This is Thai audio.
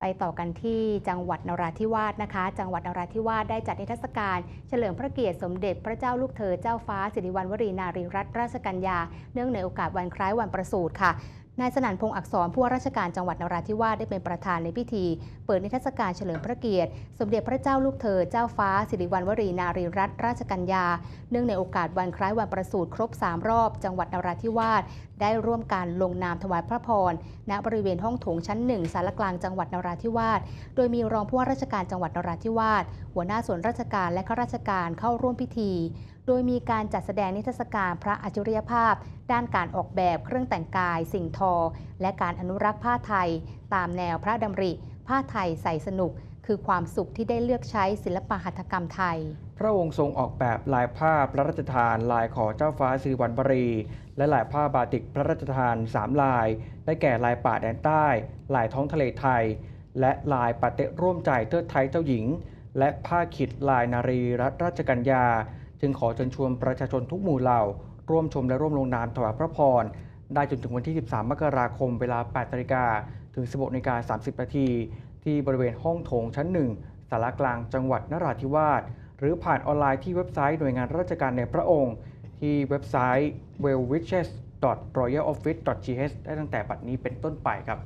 ไปต่อกันที่จังหวัดนราธิวาสนะคะ จังหวัดนราธิวาสได้จัดนิทรรศการ เฉลิมพระเกียรติสมเด็จพระเจ้าลูกเธอเจ้าฟ้าสิริวัณวรีนารีรัตนราชกัญญา เนื่องในโอกาสวันคล้ายวันประสูติค่ะ นายสนั่นพงษ์อักษรผู้ว่าราชการจังหวัดนราธิวาสได้เป็นประธานในพิธี เปิดนิทรรศการเฉลิมพระเกียรติ สมเด็จพระเจ้าลูกเธอเจ้าฟ้า สิริวัณวรีนารีรัตนราชกัญญา เนื่องในโอกาสวันคล้ายวันประสูติครบ 3 รอบ จังหวัดนราธิวาสได้ร่วมการลงนามถวายพระพรณบริเวณห้องโถงชั้นหนึ่งสารกลางจังหวัดนราธิวาสโดยมีรองผู้ว่าราชการจังหวัดนราธิวาสหัวหน้าส่วนราชการและข้าราชการเข้าร่วมพิธี ดยมีการจัดแสดงนิทรรศการพระอัจฉริยภาพ ด้านการออกแบบเครื่องแต่งกาย สิ่งทอ และการอนุรักษ์ผ้าไทย ตามแนวพระดำริ ผ้าไทยใส่สนุก คือความสุขที่ได้เลือกใช้ศิลปหัตถกรรมไทย พระองค์ทรงออกแบบลายผ้าพระราชทาน ลายขอเจ้าฟ้าสิริวัณวรี และลายผ้าบาติกพระราชทาน3ลาย ได้แก่ลายป่าแดนใต้ ลายท้องทะเลไทย และลายปาเตะร่วมใจเทิดไทยเจ้าหญิง และผ้าขิดลายนารีรัตราชกัญญา จึงขอเชิญชวนประชาชนทุกหมู่เหล่า ร่วมชมและร่วมลงนามถวายพระพร ได้จนถึงวันที่ 13 มกราคมเวลา 8นาฬิกาถึง 16นาฬิกา30นาทีที่บริเวณห้องโถงชั้นหนึ่งสารกลางจังหวัดนราธิวาสหรือผ่านออนไลน์ที่เว็บไซต์หน่วยงานราชการในพระองค์ ที่เว็บไซต์ wellwishes royaloffice th ได้ตั้งแต่บัดนี้เป็นต้นไปครับ